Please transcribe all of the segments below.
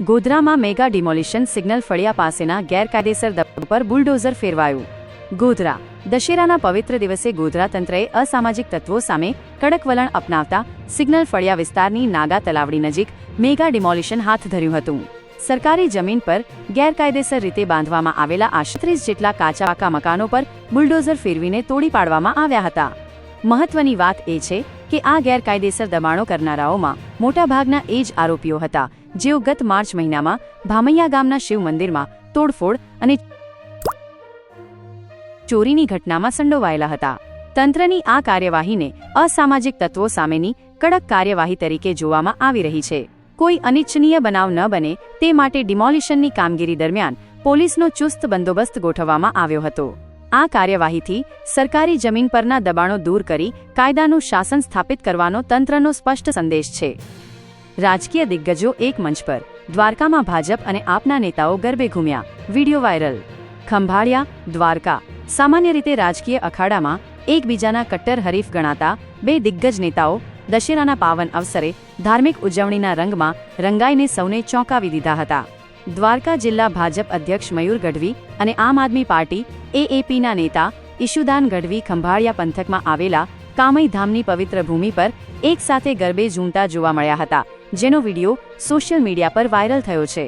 ગોધરામાં mega demolition signal ફળિયા પાસેના ગેરકાયદેસર દબાણ પર બુલડોઝર ફેરવાયું. ગોધરા. દશેરાના પવિત્ર દિવસે ગોધરા તંત્રએ અસામાજિક તત્વો સામે કડક વલણ અપનાવતા સિગ્નલ ફળિયા વિસ્તારની નાગા તલાવડી નજીક મેગા ડિમોલિશન હાથ ધર્યું હતું. સરકારી જમીન પર ગેરકાયદેસર રીતે બાંધવામાં આવેલા આશત્રીસ જેટલા કાચા પાકા મકાનો પર બુલડોઝર ફેરવીને તોડી પાડવામાં આવ્યા હતા. મહત્વની વાત એ છે કે આ ગેરકાયદેસર દબાણો કરનારાઓમાં મોટાભાગના એ જ આરોપીઓ હતા, જેઓ ગત માર્ચ મહિનામાં ભામૈયા ગામના શિવ મંદિરમાં તોડફોડ અને ચોરીની ઘટનામાં સંડોવાયેલા હતા. તંત્રની આ કાર્યવાહીને અસામાજિક તત્વો સામેની કડક કાર્યવાહી તરીકે જોવામાં આવી રહી છે. કોઈ અનિચ્છનીય બનાવ ન બને તે માટે ડિમોલિશનની કામગીરી દરમિયાન પોલીસનો ચુસ્ત બંદોબસ્ત ગોઠવવામાં આવ્યો હતો. આ કાર્યવાહીથી સરકારી જમીન પરના દબાણો દૂર કરી કાયદાનું શાસન સ્થાપિત કરવાનો તંત્રનો સ્પષ્ટ સંદેશ છે. રાજકીય દિગ્ગજો એક મંચ પર, દ્વારકામાં ભાજપ અને આપના નેતાઓ ગરબે ઘૂમ્યા. Video viral. ખંભાળિયા, દ્વારકા. સામાન્ય રીતે રાજકીય અખાડામાં એકબીજાના કટ્ટર હરીફ ગણાતા બે દિગ્ગજ નેતાઓ દશેરાના પાવન અવસરે ધાર્મિક ઉજવણીના રંગમાં રંગાઈને સૌને ચોંકાવી દીધા હતા. દ્વારકા જિલ્લા ભાજપ અધ્યક્ષ મયુર ગઢવી અને આમ આદમી પાર્ટી એએપીના નેતા ઈશુદાન ગઢવી ખંભાળિયા પંથકમાં આવેલા કામઈધામની પવિત્ર ભૂમિ પર એક સાથે ગરબે ઝૂમતા જોવા મળ્યા હતા, જેનો વીડિયો સોશિયલ મીડિયા પર વાયરલ થયો છે.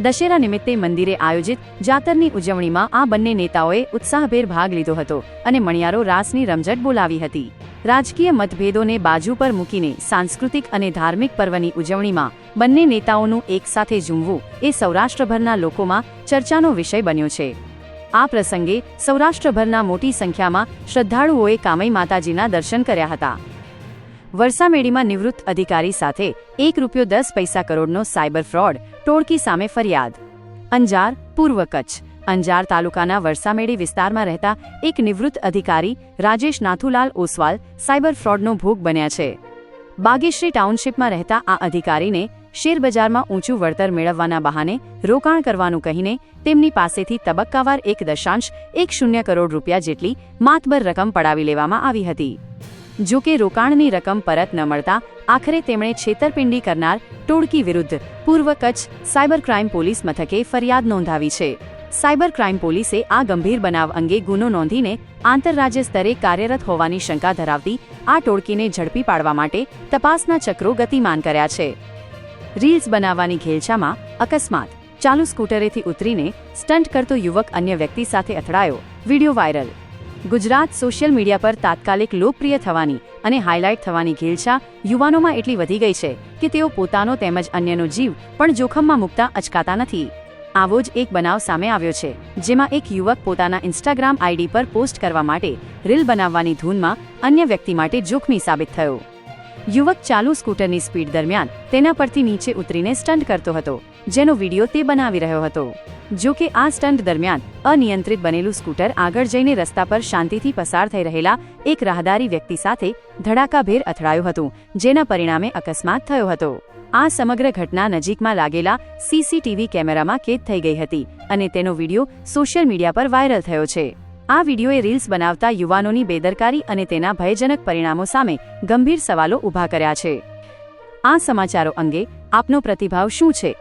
દશેરા નિમિત્તે મંદિરે આયોજિત જાતરની ઉજવણીમાં આ બંને નેતાઓએ ઉત્સાહભેર ભાગ લીધો હતો અને મણિયારો રાસની રમઝટ બોલાવી હતી. રાજકીય મતભેદોને બાજુ પર મૂકીને સાંસ્કૃતિક અને ધાર્મિક પર્વની ઉજવણીમાં બંને નેતાઓનું એકસાથે ઝૂમવું એ સૌરાષ્ટ્રભરના લોકોમાં ચર્ચાનો વિષય બન્યો છે. આ પ્રસંગે સૌરાષ્ટ્રભરના મોટી સંખ્યામાં શ્રદ્ધાળુઓએ કામઈ માતાજીના દર્શન કર્યા હતા. વરસામેડીમાં નિવૃત્ત અધિકારી સાથે એક રૂપિયો દસ પૈસા કરોડનો સાયબર ફ્રોડ ટોળકી સામે ફરિયાદ. અંજાર, પૂર્વ કચ્છ. અંજાર તાલુકાના વરસામેડી વિસ્તારમાં રહેતા એક નિવૃત્ત અધિકારી રાજેશ નાથુલાલ ઓસવાલ સાયબર ફ્રોડનો ભોગ બન્યા છે. બાગેશ્રી ટાઉનશીપમાં રહેતા આ અધિકારીને શેરબજારમાં ઊંચું વળતર મેળવવાના બહાને રોકાણ કરવાનું કહીને તેમની પાસેથી તબક્કાવાર એક દશાંશ એક શૂન્ય કરોડ રૂપિયા જેટલી માતબર રકમ પડાવી લેવામાં આવી હતી. જો કે રોકાણની રકમ પરત ન મળતા આખરે તેમણે છેતરપિંડી કરનાર ટોળકી વિરુદ્ધ પૂર્વ કચ્છ સાયબર ક્રાઇમ પોલીસ મથકે ફરિયાદ નોંધાવી છે. સાયબર ક્રાઇમ પોલીસે આ ગંભીર બનાવ અંગે ગુનો નોંધીને આંતરરાજ્ય સ્તરે કાર્યરત હોવાની શંકા ધરાવતી આ ટોળકીને ઝડપી પાડવા માટે તપાસના ચક્રો ગતિમાન કર્યા છે. રીલ્સ બનાવવાની ઘેલછામાં અકસ્માત. ચાલુ સ્કૂટરેથી ઉતરીને સ્ટન્ટ કરતો યુવક અન્ય વ્યક્તિ સાથે અથડાયો. Video viral. Gujarat social media પર તાત્કાલિક લોકપ્રિય થવાની અને હાઇલાઇટ થવાની ઘેલછા યુવાનોમાં એટલી વધી ગઈ છે કે તેઓ પોતાનો તેમજ અન્યનો જીવ પણ જોખમમાં મૂકતા અચકાતા નથી. આવો જ એક બનાવ સામે આવ્યો છે, જેમાં એક યુવક પોતાના ઇન્સ્ટાગ્રામ આઈડી પર પોસ્ટ કરવા માટે રીલ બનાવવાની ધૂનમાં અન્ય વ્યક્તિ માટે જોખમી સાબિત થયો. યુવક ચાલુ સ્કૂટરની સ્પીડ દરમિયાન તેના પરથી નીચે ઉતરીને સ્ટન્ટ કરતો હતો, જેનો વીડિયો તે બનાવી રહ્યો હતો. જો કે આ સ્ટન્ટ દરમિયાન અનિયંત્રિત બનેલું સ્કૂટર આગળ જઈને રસ્તા પર શાંતિથી પસાર થઈ રહેલા એક રાહદારી વ્યક્તિ સાથે ધડાકાભેર અથડાયું હતું, જેના પરિણામે અકસ્માત થયો હતો. આ સમગ્ર ઘટના નજીકમાં લાગેલા સીસીટીવી કેમેરામાં કેદ થઈ ગઈ હતી અને તેનો વીડિયો સોશિયલ મીડિયા પર વાયરલ થયો છે. આ વિડીયોએ રીલ્સ બનાવતા યુવાનોની બેદરકારી અને તેના ભયજનક પરિણામો સામે ગંભીર સવાલો ઊભા કર્યા છે. આ સમાચારો અંગે આપનો પ્રતિભાવ શું છે?